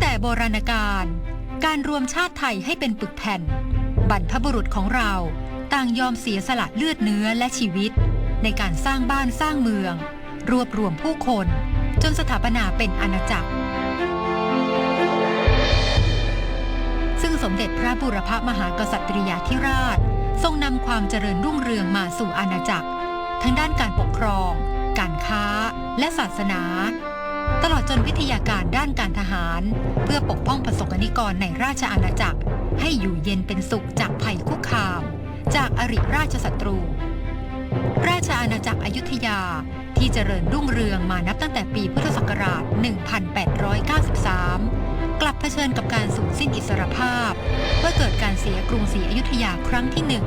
แต่โบราณกาลการรวมชาติไทยให้เป็นปึกแผ่น บรรพบุรุษของเราต่างยอมเสียสละเลือดเนื้อและชีวิต ในการสร้างบ้านสร้างเมือง รวบรวมผู้คน จนสถาปนาเป็นอาณาจักร ซึ่งสมเด็จพระบุรพมหากษัตริยาธิราช ทรงนำความเจริญรุ่งเรืองมาสู่อาณาจักร ทั้งด้านการปกครอง การค้า และศาสนา ตลอดจนวิทยาการด้านการทหาร เพื่อปกป้องประสบนิกรในราชอาณาจักร ให้อยู่เย็นเป็นสุขจากภัยคุกคาม จากอริราชศัตรู ราชอาณาจักรอยุธยาที่เจริญรุ่งเรืองมานับตั้งแต่ปีพุทธศักราช 1893 กลับเผชิญกับการสูญสิ้นอิสรภาพเมื่อเกิดการเสียกรุงศรีอยุธยาครั้งที่หนึ่ง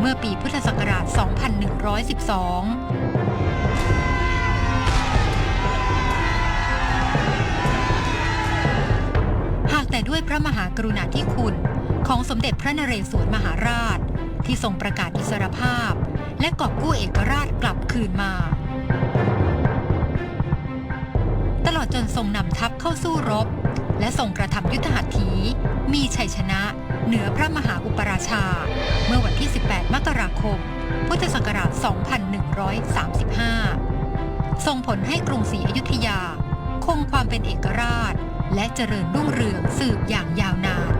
เมื่อปีพุทธศักราช 2112 ด้วยพระมหากรุณาธิคุณ ของสมเด็จพระนเรศวรมหาราช ที่ทรงประกาศอิสรภาพ และกอบกู้เอกราชกลับคืนมา ตลอดจนทรงนำทัพเข้าสู้รบ และทรงกระทำยุทธหัตถี มีชัยชนะ เหนือพระมหาอุปราชา เมื่อวันที่ 18 มกราคม พุทธศักราช 2135 ส่งผลให้กรุงศรีอยุธยา คงความเป็นเอกราช และเจริญรุ่งเรืองสืบอย่างยาวนาน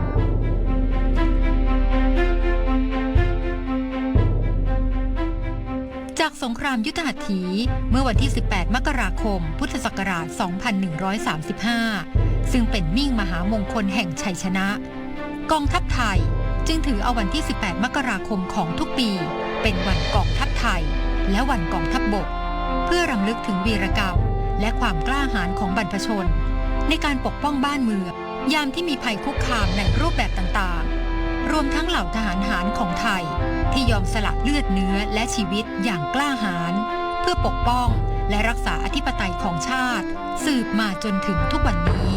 จากสงครามยุทธหัตถี เมื่อวันที่ 18 มกราคม พุทธศักราช 2135 ซึ่งเป็นมิ่งมหามงคลแห่งชัยชนะ กองทัพไทยจึงถือเอาวันที่ 18 มกราคมของทุกปี เป็นวันกองทัพไทย และวันกองทัพบบก เพื่อรำลึกถึงวีรกรรมและความกล้าหาญของบรรพชน ในการปกป้องบ้านเมือง ยามที่มีภัยคุกคามในรูปแบบต่างๆ รวมทั้งเหล่าทหารหารของไทย ที่ยอมสละเลือดเนื้อและชีวิตอย่างกล้าหาญเพื่อปกป้องและรักษาอธิปไตยของชาติ สืบมาจนถึงทุกวันนี้